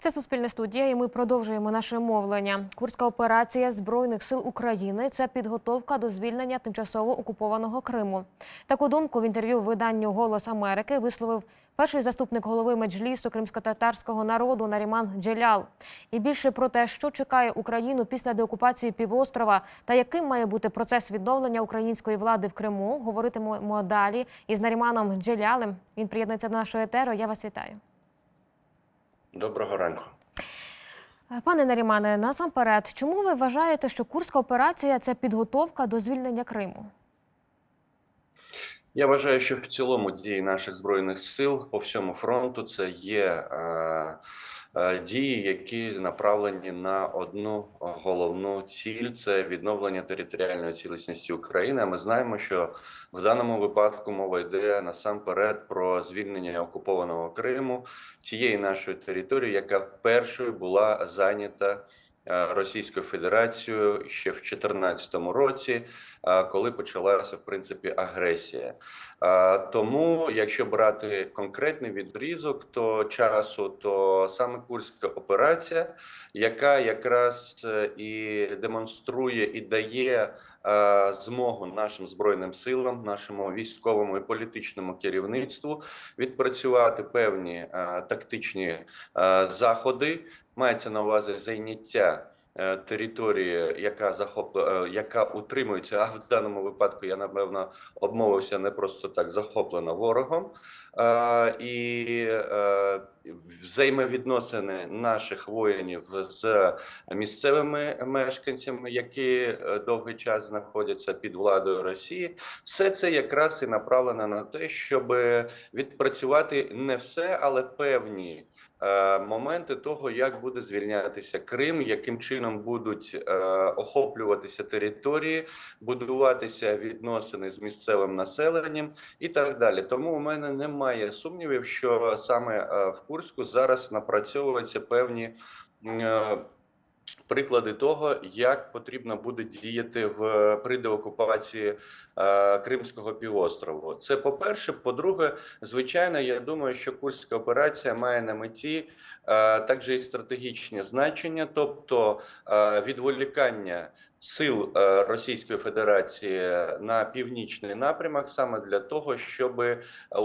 Це суспільне студія, і ми продовжуємо наше мовлення. Курська операція збройних сил України це підготовка до звільнення тимчасово окупованого Криму. Таку думку в інтерв'ю виданню Голос Америки висловив перший заступник голови меджлісу кримсько-татарського народу Наріман Джелял. І більше про те, що чекає Україну після деокупації півострова та яким має бути процес відновлення української влади в Криму, говоритимемо далі із Наріманом Джелялем. Він приєднується до нашого етеру. Я вас вітаю. Доброго ранку. Пане Нарімане, насамперед, чому ви вважаєте, що Курська операція це підготовка до звільнення Криму? Я вважаю, що в цілому дії наших збройних сил по всьому фронту це є е, е, дії, які направлені на одну головну ціль це відновлення територіальної цілісності України. Ми знаємо, що в даному випадку мова йде насамперед про звільнення окупованого Криму, цієї нашої території, яка першою була зайнята. Е, Російською Федерацією ще в 2014 році, е, коли почалася в принципі агресія. Е, Тому, якщо брати конкретний відрізок, то часу, то саме Курська операція, яка якраз і демонструє і дає змогу нашим збройним силам, нашому військовому і політичному керівництву відпрацювати певні е, тактичні е, заходи. Мається на увазі зайняття е, території, яка захопла, е, яка утримується, а в даному випадку я напевно обмовився не просто так захоплена ворогом, Е, і е, взаємовідносини наших воїнів з місцевими мешканцями, які е, довгий час знаходяться під владою Росії, все це якраз і направлено на те, щоб відпрацювати не все, але певні. е, Моменти того, як буде звільнятися Крим, яким чином будуть е, охоплюватися території, будуватися відносини з місцевим населенням і так далі. Тому у мене немає сумнівів, що саме е, в Курську зараз напрацьовуються певні. е, Приклади того, як потрібно буде діяти в при деокупації е, Кримського півострову, це по-перше. По-друге, звичайно, я думаю, що Курська операція має на меті також і стратегічне значення, тобто відволікання сил е, Російської Федерації на північний напрямок, саме для того, щоб е,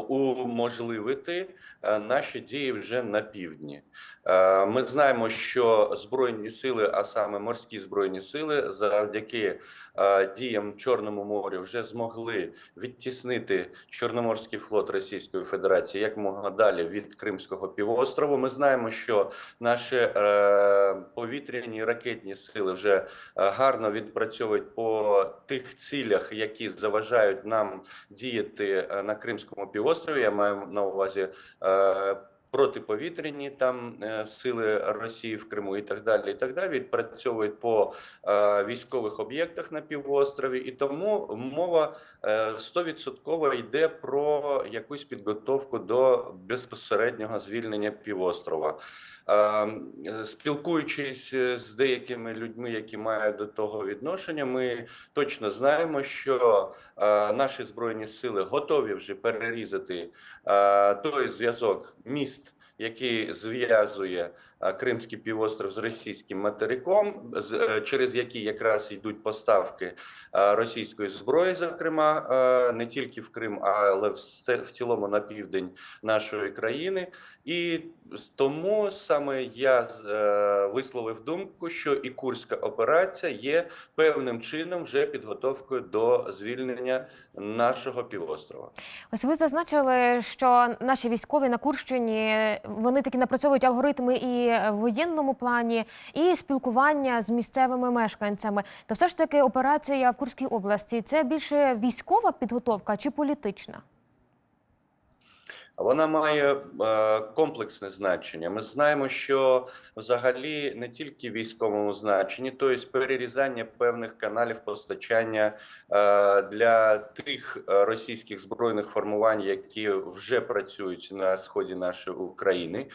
уможливити е, наші дії вже на півдні. Е, Ми знаємо, що збройні сили, а саме морські збройні сили, завдяки е, діям в Чорному морі, вже змогли відтіснити Чорноморський флот Російської Федерації якомога далі від Кримського півострову. Ми знаємо, що наші е, повітряні ракетні сили вже гарно відпрацьовують по тих цілях, які заважають нам діяти на Кримському півострові. Я маю на увазі. Протиповітряні там е, сили Росії в Криму і так далі, і так далі відпрацьовують по е, військових об'єктах на півострові, і тому мова е, стовідсотково йде про якусь підготовку до безпосереднього звільнення півострова. Спілкуючись з деякими людьми, які мають до того відношення, ми точно знаємо, що наші збройні сили готові вже перерізати е, той зв'язок міст, який зв'язує е, Кримський півостров з російським материком, е, через які якраз йдуть поставки е, російської зброї, зокрема е, не тільки в Крим, але в цілому на південь нашої країни. І тому саме я е, висловив думку, що і Курська операція є певним чином вже підготовкою до звільнення нашого півострова. Ось ви зазначили, що наші військові на Курщині вони таки напрацьовують алгоритми і в воєнному плані, і спілкування з місцевими мешканцями. То все ж таки операція в Курській області це більше військова підготовка чи політична? Вона має е, комплексне значення. Ми знаємо, що взагалі не тільки в військовому значенні, тобто перерізання певних каналів постачання е, для тих е, російських збройних формувань, які вже працюють на сході нашої України.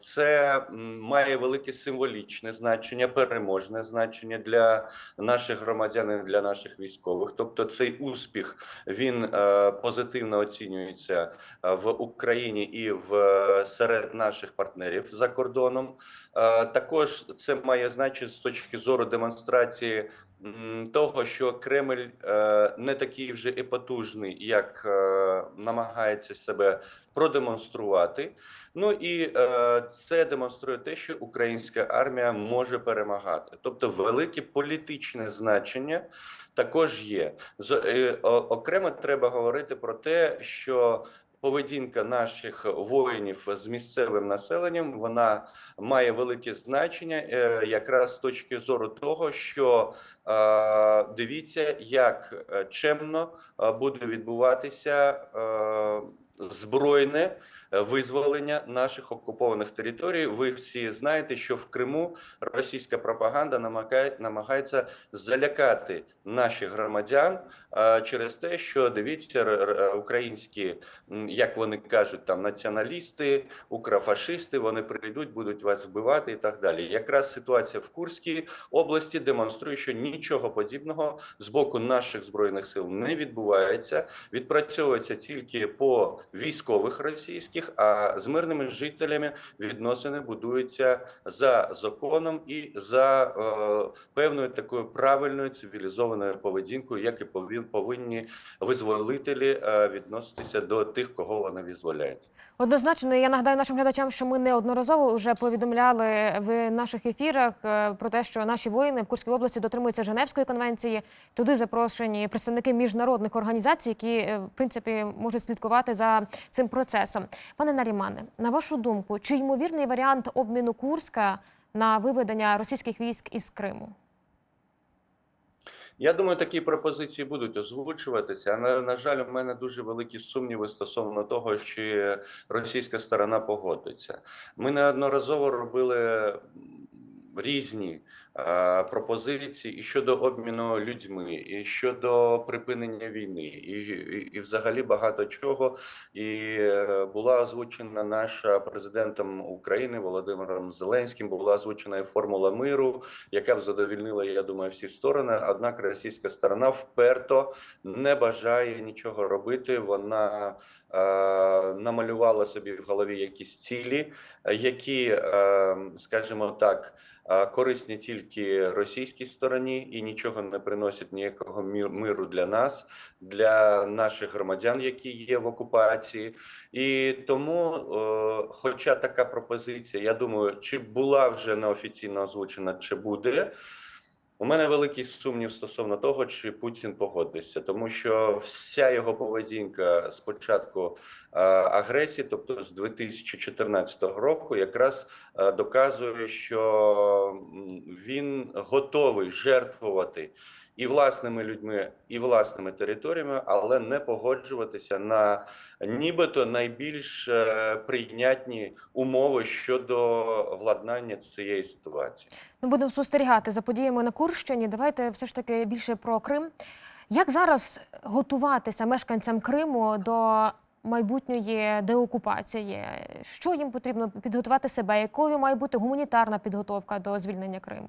Це має велике символічне значення, переможне значення для наших громадян і для наших військових. Тобто, цей успіх він позитивно оцінюється здійснюється е, в Україні і в е, серед наших партнерів за кордоном. Е, Також це має значення з точки зору демонстрації того, що Кремль е, не такий вже і потужний, як е, намагається себе продемонструвати. Ну і е, це демонструє те, що українська армія може перемагати, тобто велике політичне значення також є. Окремо треба говорити про те, що поведінка наших воїнів з місцевим населенням вона має велике значення, е, якраз з точки зору того, що е, дивіться, як е, чемно буде відбуватися збройне визволення наших окупованих територій. Ви всі знаєте, що в Криму російська пропаганда намагає, намагається залякати наших громадян е, через те, що дивіться, р- українські, як вони кажуть, там націоналісти, укрофашисти, вони прийдуть, будуть вас вбивати і так далі. Якраз ситуація в Курській області демонструє, що нічого подібного з боку наших збройних сил не відбувається. Відпрацьовується тільки по військових російських, а з мирними жителями відносини будуються за законом і за е, певною такою правильною цивілізованою поведінкою, як і повин- повинні визволителі е, відноситися до тих, кого вони визволяють. Однозначно, я нагадаю нашим глядачам, що ми неодноразово вже повідомляли в наших ефірах е, про те, що наші воїни в Курській області дотримуються Женевської конвенції. Туди запрошені представники міжнародних організацій, які е, в принципі можуть слідкувати за цим процесом. Пане Нарімане, на вашу думку, чи ймовірний варіант обміну Курська на виведення російських військ із Криму? Я думаю, такі пропозиції будуть озвучуватися. На, на жаль, у мене дуже великі сумніви стосовно того, чи російська сторона погодиться. Ми неодноразово робили різні пропозиції і щодо обміну людьми, і щодо припинення війни, і, і, і взагалі багато чого. І е, була озвучена наша президентом України Володимиром Зеленським. Була озвучена і формула миру, яка б задовільнила, я думаю, всі сторони. Однак російська сторона вперто не бажає нічого робити. Вона е, намалювала собі в голові якісь цілі, е, які, е, скажімо так, е, корисні тільки російській стороні і нічого не приносять ніякого миру для нас, для наших громадян, які є в окупації. І тому, е, хоча така пропозиція, я думаю, чи була вже неофіційно озвучена, чи буде. У мене великий сумнів стосовно того, чи Путін погодиться, тому що вся його поведінка з початку е, агресії, тобто з 2014 року, якраз е, доказує, що він готовий жертвувати і власними людьми, і власними територіями, але не погоджуватися на нібито найбільш е, прийнятні умови щодо владнання цієї ситуації. Ми будемо спостерігати за подіями на Курщині. Давайте все ж таки більше про Крим. Як зараз готуватися мешканцям Криму до майбутньої деокупації? Що їм потрібно підготувати себе? Якою має бути гуманітарна підготовка до звільнення Криму?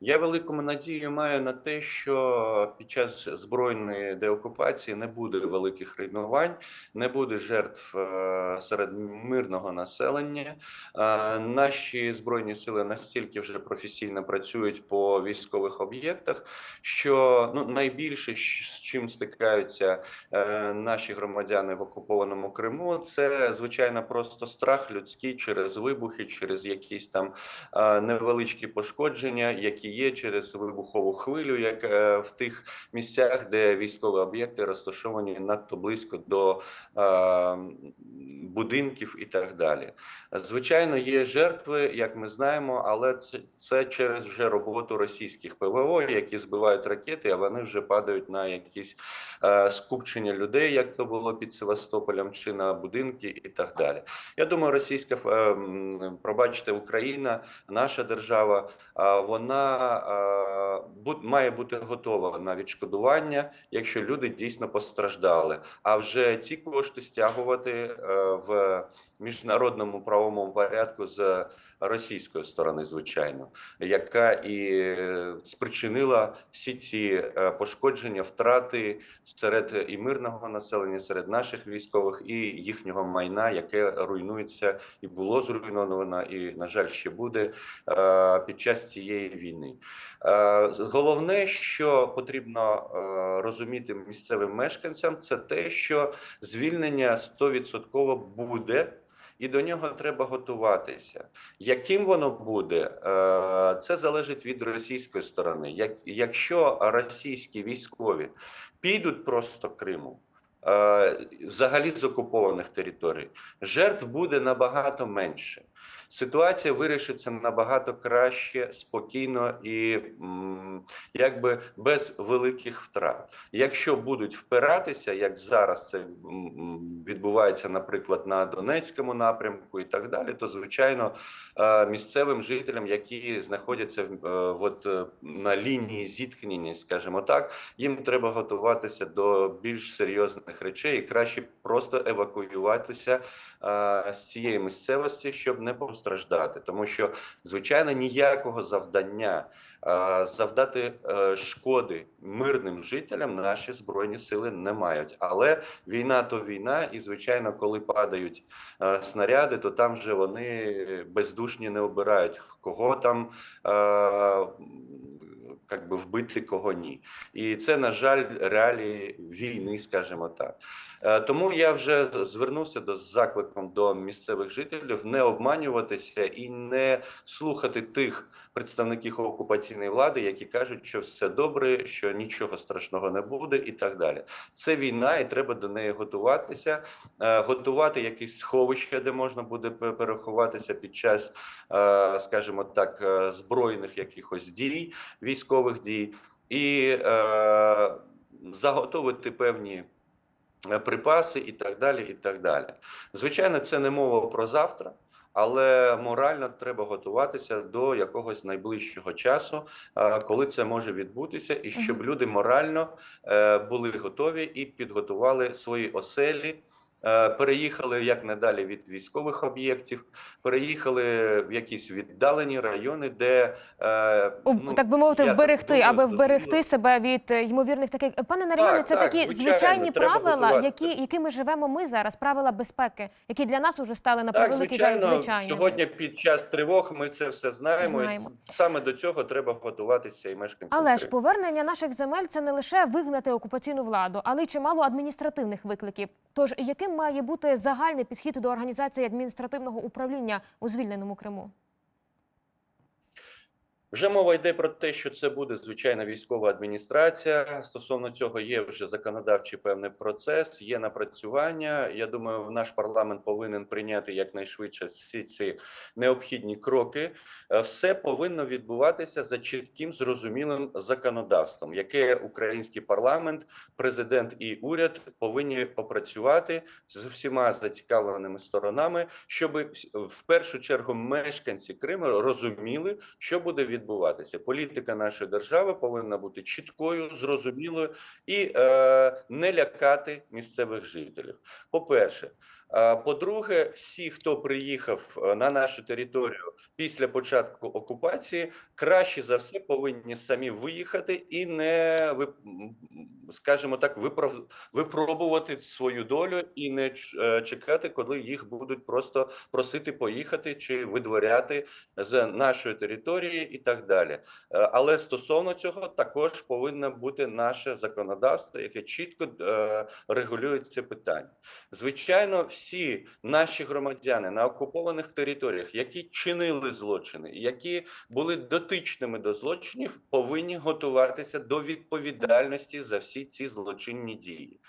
Я велику надію маю на те, що під час збройної деокупації не буде великих руйнувань, не буде жертв е, серед мирного населення. Е, Наші збройні сили настільки вже професійно працюють по військових об'єктах, що ну найбільше з чим стикаються е, наші громадяни в окупованому Криму, це звичайно просто страх людський через вибухи, через якісь там невеличкі пошкодження, які є через вибухову хвилю, як е, в тих місцях, де військові об'єкти розташовані надто близько до е, будинків і так далі. Звичайно, є жертви, як ми знаємо, але це, це через вже роботу російських ПВО, які збивають ракети, а вони вже падають на якісь е, скупчення людей, як це було під Севастополем, чи на будинки, і так далі. Я думаю, російська е, пробачте, Україна, наша держава, а, вона бу- має бути готова на відшкодування, якщо люди дійсно постраждали. А вже ці кошти стягувати е, в міжнародному правовому порядку з російської сторони, звичайно, яка і е, спричинила всі ці е, пошкодження, втрати серед і мирного населення, серед наших військових і їхнього майна, яке руйнується і було зруйновано, і на жаль, ще буде е, під час цієї війни. Головне, що потрібно розуміти місцевим мешканцям, це те, що звільнення 100% буде. І до нього треба готуватися. Яким воно буде, е, це залежить від російської сторони. Як, якщо російські військові підуть просто Криму, е, взагалі з окупованих територій, жертв буде набагато менше. Ситуація вирішиться набагато краще, спокійно і якби без великих втрат. Якщо будуть впиратися, як зараз це відбувається, наприклад, на Донецькому напрямку і так далі, то звичайно е, місцевим жителям, які знаходяться е, от, е, на лінії зіткнення, скажімо так, їм треба готуватися до більш серйозних речей і краще просто евакуюватися з цієї місцевості, щоб не постраждати, тому що звичайно ніякого завдання завдати е, шкоди мирним жителям наші збройні сили не мають. Але війна то війна, і звичайно, коли падають е, снаряди, то там вже вони бездушні не обирають кого там. Е, як би вбити кого ні, і це на жаль реалії війни, скажімо так. Е, Тому я вже звернувся до закликом до місцевих жителів не обманюватися і не слухати тих представників окупаційної влади, які кажуть, що все добре, що нічого страшного не буде, і так далі. Це війна, і треба до неї готуватися, е, готувати якісь сховища, де можна буде переховатися під час, е, скажімо так, збройних якихось дій, військових дій, і заготовити певні припаси і так далі. і так далі. Звичайно, це не мова про завтра. Але морально треба готуватися до якогось найближчого часу, е, коли це може відбутися, і щоб люди морально е, були готові і підготували свої оселі, е, переїхали як надалі від військових об'єктів, переїхали в якісь віддалені райони, де е, ну, так би мовити, вберегти, думаю, аби вберегти себе від е, ймовірних таких. Пане Наріоне, це так, такі звичайно, звичайні правила, які, якими живемо ми зараз, правила безпеки, які для нас уже стали на превеликий жаль звичайно, звичайними. сьогодні під час тривог ми це все знаємо. Знаємо. І саме до цього треба готуватися і мешканцям. Але ж повернення наших земель це не лише вигнати окупаційну владу, але й чимало адміністративних викликів. Тож яким має бути загальний підхід до організації адміністративного управління у звільненому Криму? Вже мова йде про те, що це буде звичайна військова адміністрація. Стосовно цього є вже законодавчий певний процес, є напрацювання. Я думаю, наш парламент повинен прийняти якнайшвидше всі ці необхідні кроки. Е, Все повинно відбуватися за чітким зрозумілим законодавством, яке український парламент, президент і уряд повинні попрацювати з всіма зацікавленими сторонами, щоб в першу чергу мешканці Криму розуміли, що буде відбуватися. Політика нашої держави повинна бути чіткою, зрозумілою і е, не лякати місцевих жителів. По-перше, Е, по-друге, всі, хто приїхав е, на нашу територію після початку окупації, краще за все повинні самі виїхати і не скажімо так, випробувати свою долю і не е, чекати, коли їх будуть просто просити поїхати чи видворяти з нашої території і так далі. Е, Але стосовно цього також повинно бути наше законодавство, яке чітко регулює це питання. Звичайно, всі наші громадяни на окупованих територіях, які чинили злочини, які були дотичними до злочинів, повинні готуватися до відповідальності за всі ці злочинні дії.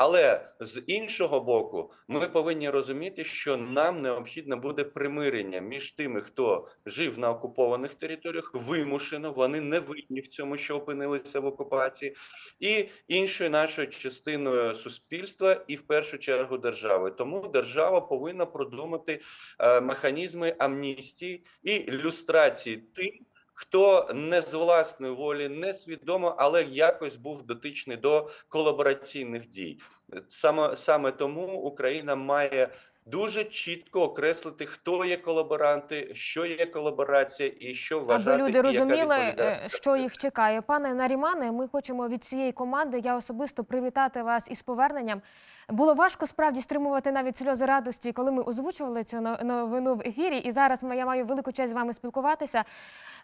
Але з іншого боку, ми повинні розуміти, що нам необхідно буде примирення між тими, хто жив на окупованих територіях, вимушено, вони не винні в цьому, що опинилися в окупації, і іншою нашою частиною суспільства, і в першу чергу держави. Тому держава повинна продумати е, механізми амністії і люстрації тим. Хто не з власної волі, не свідомо, але якось був дотичний до колабораційних дій, саме саме тому Україна має дуже чітко окреслити, хто є колаборанти, що є колаборація і що вважати, Аби люди розуміли, е, що їх чекає. Пане Нарімане, ми хочемо від цієї команди. Я особисто привітати вас із поверненням. Було важко справді стримувати навіть сльози радості, коли ми озвучували цю новину в ефірі. І зараз я маю велику честь з вами спілкуватися.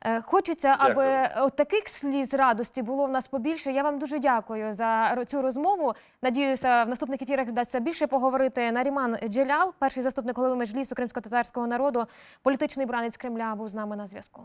Е, Хочеться, аби Дякую. от таких сліз радості було в нас побільше. Я вам дуже дякую за цю розмову. Надіюся, в наступних ефірах вдасться більше поговорити. Наріман Джелял, перший заступник голови меджлісу кримсько-татарського народу, політичний бранець Кремля, був з нами на зв'язку.